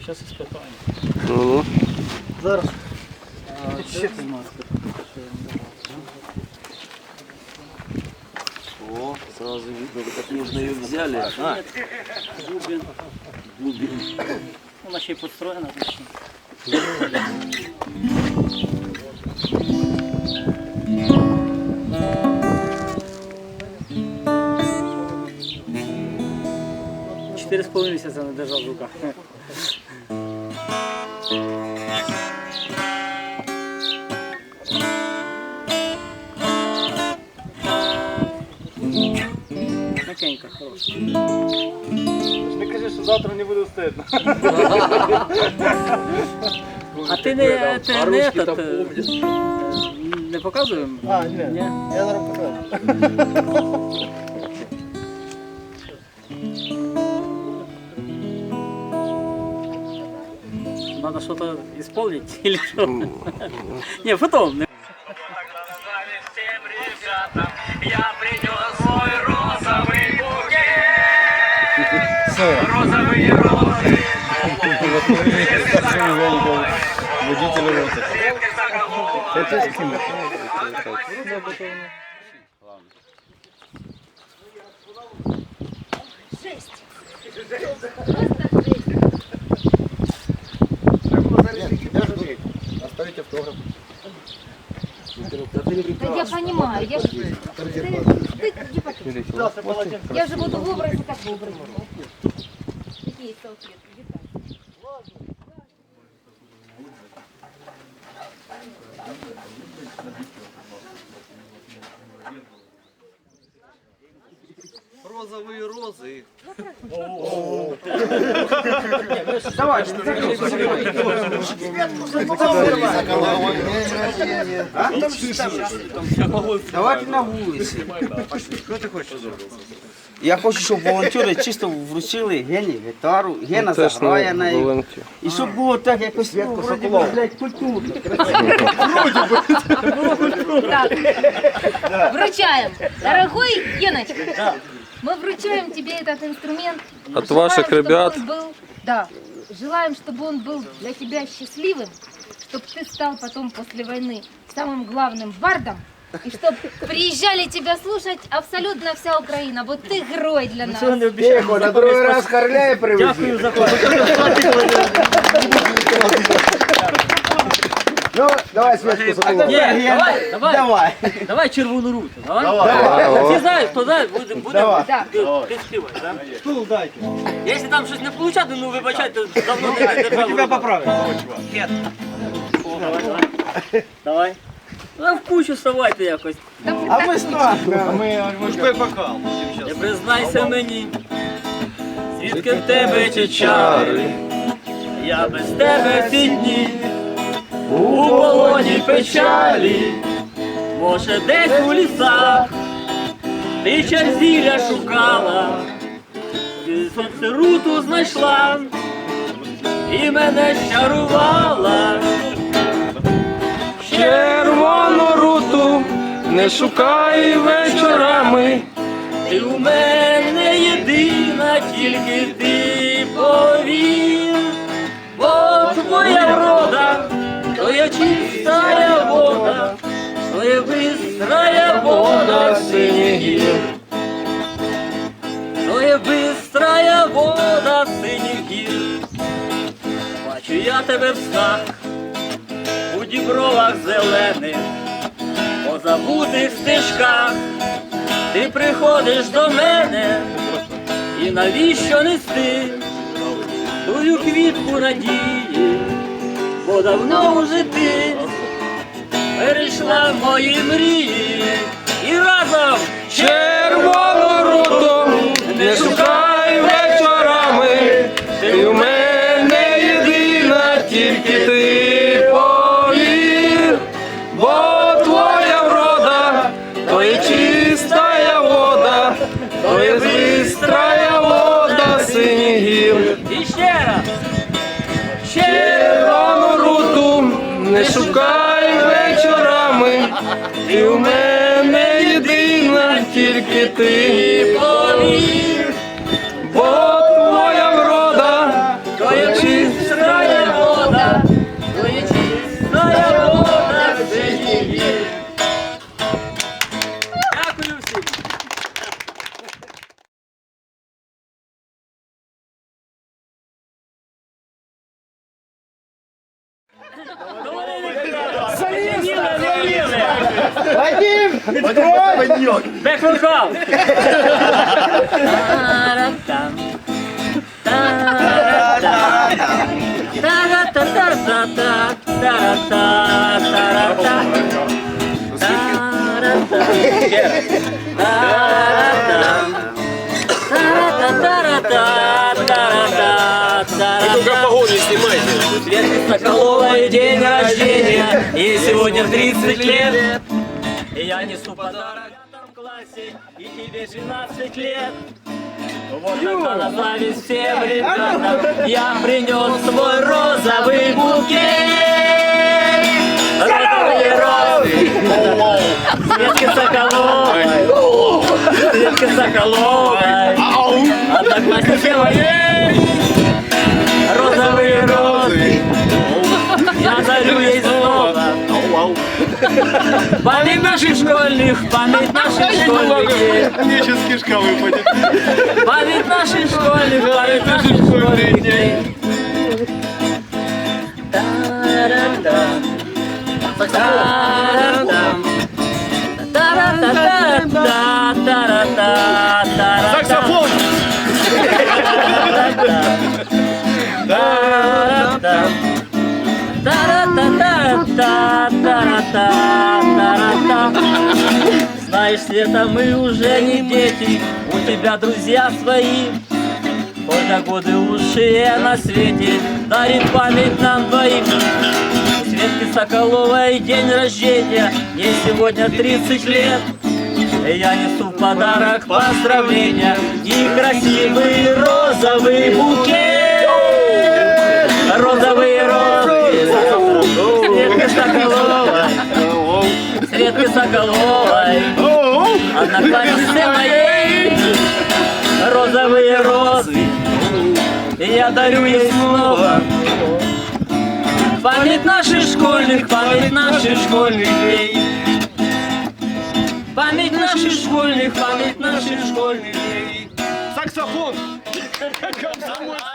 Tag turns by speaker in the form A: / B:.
A: Сейчас іспитаємо.
B: Ну.
C: Зараз.
A: Ще ти маска.
B: О, сразу видно, как нужно ее взяли. А.
A: Губин.
B: Губин.
A: нас еще и подстроена отлично. Thank you. 4,5 місяця не держав в руках. Мякенька, хороша.
C: Не кажи, що завтра не буде стидно.
A: А ти не, ти не, этот, е,
B: э,
A: не показуємо?
C: А, ні.
A: Ні?
C: Я зараз покажу.
A: Надо что-то исполнить или что? Не, потом.
D: Я принес свой розовый букет. Розовые розы.
C: Водитель роти. Це ти
E: я понимаю, я, ты- ты же буду в образе, как в образе. Какие салфетки, где там?
B: Розовые розы.
F: Давайте на вулиці. Що ти хочеш? Я хочу, щоб волонтери чисто вручили Гені гітару, Гена заграє на неї. І щоб було так якось, ну, вроді би, блядь, культурно.
E: Так, вручаем. Дорогой Геночка, мы вручаем тебе этот инструмент.
B: От
E: Желаем,
B: ваших
E: чтобы
B: ребят.
E: он был- да, желаем, чтобы он был для тебя счастливым, чтобы ты стал потом после войны самым главным бардом, и чтобы приезжали тебя слушать абсолютно вся Украина. Вот ты герой для нас.
A: Цього не обіцяємо.
F: на другий раз Харляє привезли.
A: Дякую за кожен.
F: Ну, давай свічку
A: Ні, давай, давай,
F: Давай.
A: давай червону руту. Давай.
B: Давай.
A: Всі знають, хто знає, буде, буде
F: Давай.
E: Так.
A: ти, ти да?
C: Стул дайте.
A: Якщо там щось не виходить, ну вибачайте, давно не держав.
C: Тебя поправить.
A: О, Давай, давай. Давай. Ну, в кучу вставайте якось.
F: А ми
C: бокал.
A: Не признайся мені, звідки в тебе ті чари, я без тебе ці дні, у полоні печалі, може десь у лісах, ти черзілля шукала, і сонце руту знайшла, і мене щарувала.
B: Червону руту не шукай вечорами.
A: Ти у мене єдина, тільки ти повір, то чистая вода, то є бистрая вода синіх гір, то є бистрая вода синіх гір. Бачу я тебе в снах, у дібровах зелених, по забутих стежках. Ти приходиш до мене, і навіщо нести? Тую квітку надії, бо давно вже ти перейшла мої мрії, і разом
B: Червону руту не шукай вечорами. Ти в мене єдина, тільки ти Ты полів, бо твоя врода, твоя чистая вода, твоя
A: чистая вода в житті. Дякую всім.
B: Один! Снимайте.
A: Светки Соколовой день рождения, ей сегодня 30 лет. И я несу подарок в пятом классе, и тебе 12 лет. Вот тогда на зависть всем ребятам я принес свой розовый букет. Розовые розы. Светки Соколовой. Светки Соколовой. Одноклассницы моей. Наших школьных, память наших школьных.
C: Мне сейчас кишка выпадет.
A: Память наших школьных, память наших школьных дней. Та-ра-там. Та-ра-там. Та-ра-та. Знаешь, Света, мы уже не дети, у тебя друзья свои. Только годы лучшие на свете дарит память нам двоим. Светке Соколовой день рождения, ей сегодня 30 лет. Я несу в подарок поздравления и красивый розовый букет. Светке Соколовой. Однокласснице моей. Розовые розы. Я дарю ей снова. Память наших школьных, память наших школьных дней. Память наших школьных, память наших школьных дней.
C: Саксофон! Комсомольский